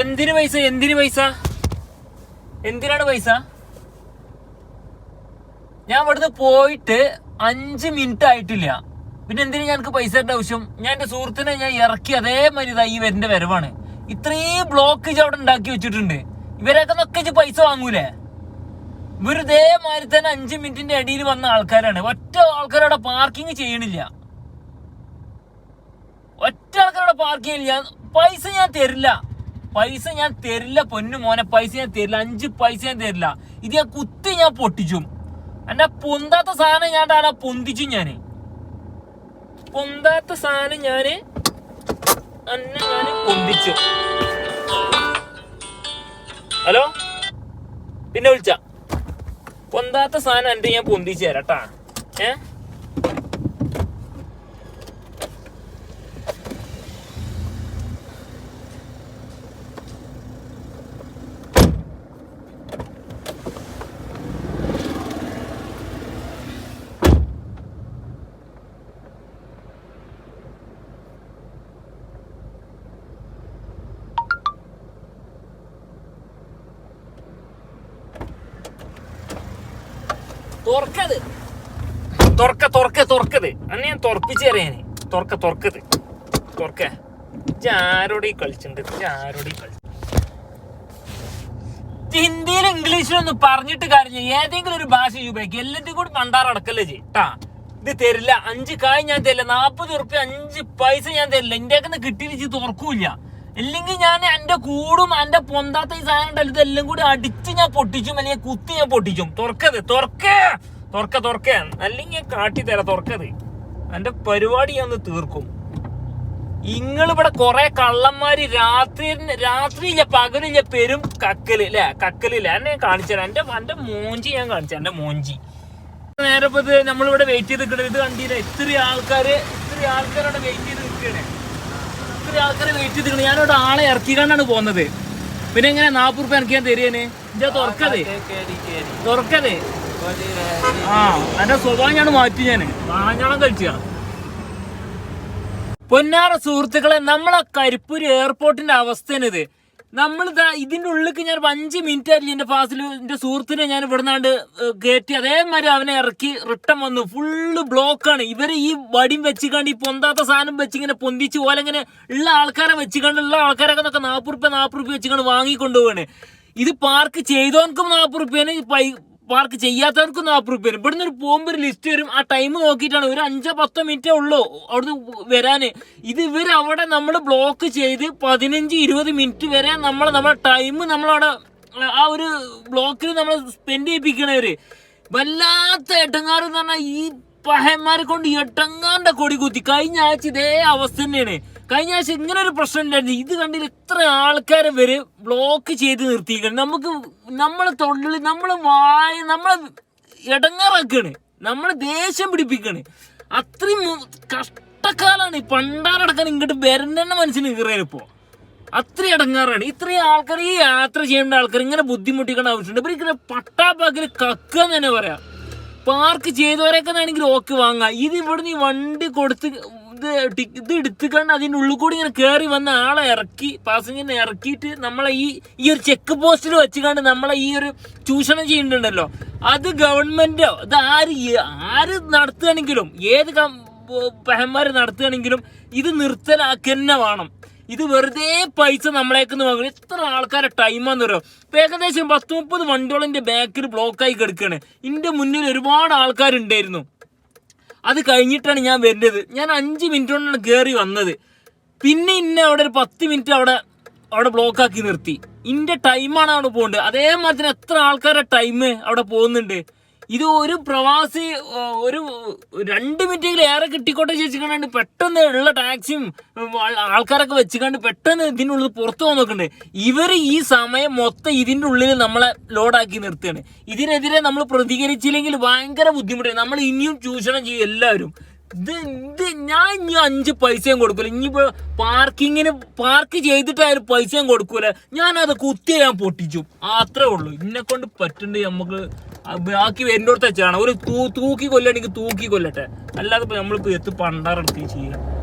എന്തിന് പൈസ? എന്തിന് പൈസ? എന്തിനാണ് പൈസ? ഞാൻ ഇവിടുന്ന് പോയിട്ട് അഞ്ച് മിനിറ്റ് ആയിട്ടില്ല. പിന്നെ എന്തിനു ഞങ്ങൾക്ക് പൈസ തരേണ്ട ആവശ്യം? ഞാൻ എന്റെ സുഹൃത്തിനെ ഞാൻ ഇറക്കി അതേമാതിരി ഇതാ ഈ വരവാണ്. ഇത്രയും ബ്ലോക്ക് അവിടെ ഉണ്ടാക്കി വെച്ചിട്ടുണ്ട്. ഇവരൊക്കെ നൊക്കെ പൈസ വാങ്ങൂലേ? ഇവർ ഇതേമാതിരി തന്നെ അഞ്ച് മിനിറ്റിന്റെ അടിയിൽ വന്ന ആൾക്കാരാണ്. ഒറ്റ ആൾക്കാരവിടെ പാർക്കിംഗ് ചെയ്യണില്ല. ഒറ്റ ആൾക്കാരവിടെ പാർക്കിങ് ചെയ്യില്ല പൈസ ഞാൻ തരില്ല. പൈസ ഞാൻ തരില്ല പൊന്നു മോനെ പൈസ ഞാൻ തരില്ല അഞ്ച് പൈസ ഞാൻ തരില്ല. ഇത് ഞാൻ കുത്തി ഞാൻ പൊട്ടിച്ചും. എന്റെ പൊന്താത്ത സാധനം ഞാൻ ആളെ പൊന്തിച്ചു ഞാൻ. പൊന്താത്ത സാധനം ഞാൻ അന്നെ ഞാൻ പൊന്തിച്ചു. ഹലോ? പിന്നെ വിളിച്ച. പൊന്താത്ത സാധനം എന്റെ ഞാൻ പൊന്തിച്ചു തരാട്ടാ ഏ? തുറക്കത്. തുറക്ക തുറക്ക തുറക്കത്. അന്ന് ഞാൻ തുറപ്പിച്ച് തരാന്. തുറക്ക തുറക്കത്. തുറക്ക. ആരോടെ കളിച്ചിട്ടുണ്ട് ആരോടെ കളിച്ചു? ഹിന്ദിയിലും ഇംഗ്ലീഷിലും ഒന്നും പറഞ്ഞിട്ട് കാര്യമില്ല. ഏതെങ്കിലും ഒരു ഭാഷ ഉപയോഗിക്കും എല്ലാത്തിനും കൂടി പണ്ടാറടക്കല്ലേ ചെയ്ട്ടാ ഇത് തരില്ല. അഞ്ച് കായ് ഞാൻ തരില്ല. നാപ്പത് ഉറുപ്പ്യ അഞ്ച് പൈസ ഞാൻ തരില്ല. ഒക്കെ കിട്ടിയിട്ട് തുറക്കൂല ഇല്ലെങ്കിൽ ഞാൻ എന്റെ കൂടും എന്റെ പൊന്താത്ത ഈ സാധനം ഉണ്ടല്ലോ ഇതെല്ലാം കൂടി അടിച്ച് ഞാൻ പൊട്ടിച്ചും അല്ലെങ്കിൽ കുത്തി ഞാൻ പൊട്ടിച്ചും. തുറക്കത് തുറക്ക തുറക്ക തുറക്ക. അല്ലെങ്കിൽ ഞാൻ കാട്ടി തരാം തുറക്കത് എന്റെ പരിപാടി ഞാൻ ഒന്ന് തീർക്കും. ഇങ്ങളിവിടെ കൊറേ കള്ളന്മാര് രാത്രി രാത്രിയില്ല പകലില്ല പെരും കക്കൽ അല്ലേ കക്കലില്ല. എന്നെ കാണിച്ചു തരാം. എന്റെ എന്റെ മോഞ്ചി ഞാൻ കാണിച്ചു എന്റെ മോഞ്ചി. നേരെ ഇപ്പൊ നമ്മളിവിടെ വെയിറ്റ് ചെയ്ത് നിൽക്കണത് ഇത് കണ്ടില്ല? ഇത്തിരി ആൾക്കാര് ഇത്തിരി ആൾക്കാരവിടെ വെയിറ്റ് ചെയ്ത് നിൽക്കണേ. ഇത്ര ആൾക്കാരെ വെയിറ്റ് ചെയ്തിരുന്നു ഞാനിവിടെ ആളെ ഇറക്കിക്കാണ്ടാണ് പോകുന്നത്. പിന്നെ എങ്ങനെ നാപ്പത് റുപ്യ ഇറക്കിയാൻ തരികയാണ് ഇതാ തുറക്കതേ. തുറക്കതേ. ആ എന്റെ സ്വഭാവം ഞാൻ മാറ്റി ഞാൻ മാഞ്ഞാളം കഴിച്ചാ. പൊന്നാറ സുഹൃത്തുക്കളെ നമ്മളെ കരിപ്പൂർ എയർപോർട്ടിന്റെ അവസ്ഥയാണിത് നമ്മൾ ഇതിന്റെ ഉള്ളിലേക്ക് ഞാൻ അഞ്ച് മിനിറ്റ് ആയിരിക്കും എന്റെ ഫാസിലു എന്റെ സുഹൃത്തിനെ ഞാൻ ഇവിടുന്നാണ്ട് കയറ്റി അതേമാതിരി അവനെ ഇറക്കി റിട്ടൺ വന്നു. ഫുള്ള് ബ്ലോക്കാണ് ഇവർ ഈ വടിയും വെച്ചിക്കാണ്ട് ഈ പൊന്താത്ത സാധനം വെച്ചിങ്ങനെ പൊന്തിച്ച് പോലെ ഇങ്ങനെ ഉള്ള ആൾക്കാരെ വെച്ചിക്കാണ്ട് ഉള്ള ആൾക്കാരൊക്കെ നോക്കെ നാപ്പത് റുപ്യ നാൽപ്പത് റുപ്യ വെച്ചിക്കാണ്ട് വാങ്ങിക്കൊണ്ടുപോവാണ്. ഇത് പാർക്ക് ചെയ്തവനക്കും നാൽപ്പത് റുപ്യേനെ പാർക്ക് ചെയ്യാത്തവർക്ക് നാൽപ്പത് റുപ്യ വരും ഇവിടുന്ന് ഒരു പോകുമ്പോൾ ഒരു ലിസ്റ്റ് വരും. ആ ടൈം നോക്കിയിട്ടാണ്. ഒരു അഞ്ചോ പത്തോ മിനിറ്റേ ഉള്ളൂ അവിടുന്ന് വരാന്. ഇത് ഇവർ അവിടെ നമ്മൾ ബ്ലോക്ക് ചെയ്ത് പതിനഞ്ച് ഇരുപത് മിനിറ്റ് വരെ നമ്മൾ നമ്മുടെ ടൈം നമ്മളവിടെ ആ ഒരു ബ്ലോക്കിൽ നമ്മൾ സ്പെൻഡ് ചെയ്യിപ്പിക്കണവര്. വല്ലാത്ത എട്ടങ്ങാറ് എന്ന് പറഞ്ഞാൽ ഈ പഹന്മാരെ കൊണ്ട് എട്ടങ്ങാണ്ട കൊടി കുത്തി. കഴിഞ്ഞ ആഴ്ച ഇതേ അവസ്ഥ തന്നെയാണ്. കഴിഞ്ഞ ആഴ്ച ഇങ്ങനെ ഒരു പ്രശ്നം ഉണ്ടായിരുന്നു. ഇത് കണ്ടിൽ ഇത്ര ആൾക്കാരെ വരെ ബ്ലോക്ക് ചെയ്ത് നിർത്തിയിരിക്കണം നമുക്ക് നമ്മളെ തൊഴിൽ നമ്മളെ വായ നമ്മളെ ഇടങ്ങാറാക്കാണ് നമ്മളെ ദേഷ്യം പിടിപ്പിക്കാണ്. അത്രയും കഷ്ടക്കാലാണ് പണ്ടാറടക്കാൻ ഇങ്ങോട്ട് വരണ്ടെന്ന മനസ്സിന് കയറിയത് ഇപ്പോൾ അത്ര ഇടങ്ങാറാണ് ഇത്രയും ആൾക്കാർ ഈ യാത്ര ചെയ്യേണ്ട ആൾക്കാർ ഇങ്ങനെ ബുദ്ധിമുട്ടിക്കേണ്ട ആവശ്യമുണ്ട്. ഇവർ ഇങ്ങനെ പട്ടാപ്പാക്കിൽ കക്കുക എന്ന് തന്നെ പറയാം. പാർക്ക് ചെയ്തവരൊക്കെ ആണെങ്കിൽ ഓക്കെ വാങ്ങാം. ഇത് ഇവിടുന്ന് ഈ വണ്ടി കൊടുത്ത് ഇത് ഇത് എടുത്തുകൊണ്ട് അതിന്റെ ഉള്ളിൽ കൂടി ഇങ്ങനെ കയറി വന്ന ആളെ ഇറക്കി പാസഞ്ചറിനെ ഇറക്കിയിട്ട് നമ്മളെ ഈ ഈ ഒരു ചെക്ക് പോസ്റ്റിൽ വെച്ചുകൊണ്ട് നമ്മളെ ഈ ഒരു ചൂഷണം ചെയ്യുന്നുണ്ടല്ലോ. അത് ഗവൺമെന്റോ ഇത് ആര് ആര് നടത്തുകയാണെങ്കിലും ഏത് പഹന്മാർ നടത്തുകയാണെങ്കിലും ഇത് നിർത്തലാക്കി തന്നെ വേണം. ഇത് വെറുതെ പൈസ നമ്മളേക്കെന്ന് വാങ്ങും. എത്ര ആൾക്കാരെ ടൈമാന്ന് പറയുമോ ഇപ്പം ഏകദേശം പത്ത് മുപ്പത് വണ്ടിയോളിന്റെ ബാക്കിൽ ബ്ലോക്കായി കിടക്കുകയാണ് ഇതിന്റെ മുന്നിൽ ഒരുപാട് ആൾക്കാരുണ്ടായിരുന്നു. അത് കഴിഞ്ഞിട്ടാണ് ഞാൻ വരുന്നത്. ഞാൻ അഞ്ച് മിനിറ്റ് കൊണ്ടാണ് കയറി വന്നത്. പിന്നെ ഇന്നെ അവിടെ ഒരു പത്ത് മിനിറ്റ് അവിടെ അവിടെ ബ്ലോക്കാക്കി നിർത്തി. ഇന്റെ ടൈമാണ് അവിടെ പോകുന്നത് അതേമാതിരി എത്ര ആൾക്കാരുടെ ടൈം അവിടെ പോകുന്നുണ്ട്. ഇത് ഒരു പ്രവാസി ഒരു രണ്ട് മിനിറ്റെങ്കിലും ഏറെ കിട്ടിക്കോട്ടെ ചോദിച്ചിട്ടുണ്ട് പെട്ടെന്ന് ഉള്ള ടാക്സിയും ആൾക്കാരൊക്കെ വെച്ചുകൊണ്ട് പെട്ടെന്ന് ഇതിനുള്ളിൽ പുറത്തു പോകാൻ നോക്കുന്നുണ്ട് ഇവർ ഈ സമയം മൊത്തം ഇതിന്റെ ഉള്ളിൽ നമ്മളെ ലോഡാക്കി നിർത്തുകയാണ്. ഇതിനെതിരെ നമ്മൾ പ്രതികരിച്ചില്ലെങ്കിൽ ഭയങ്കര ബുദ്ധിമുട്ടാണ്. നമ്മൾ ഇനിയും ചൂഷണം ചെയ്യും എല്ലാവരും. ഇത് ഇത് ഞാൻ ഇനി അഞ്ച് പൈസയും കൊടുക്കൂല. ഇനിയിപ്പോ പാർക്കിങ്ങിന് പാർക്ക് ചെയ്തിട്ടായാലും പൈസയും കൊടുക്കൂല. ഞാൻ അത് കുത്തി ഞാൻ പൊട്ടിച്ചു. അത്രേ ഉള്ളൂ. ഇന്നെ കൊണ്ട് പറ്റുന്നുണ്ട് നമുക്ക് ബാക്കി വരുന്നോടത്ത് വെച്ചാണ്. ഒരു തൂക്കി കൊല്ലണെങ്കിൽ തൂക്കി കൊല്ലട്ടെ. അല്ലാതെ ഇപ്പൊ നമ്മളിപ്പോ എത്ത് പണ്ടാറെടുത്ത് ചെയ്യുക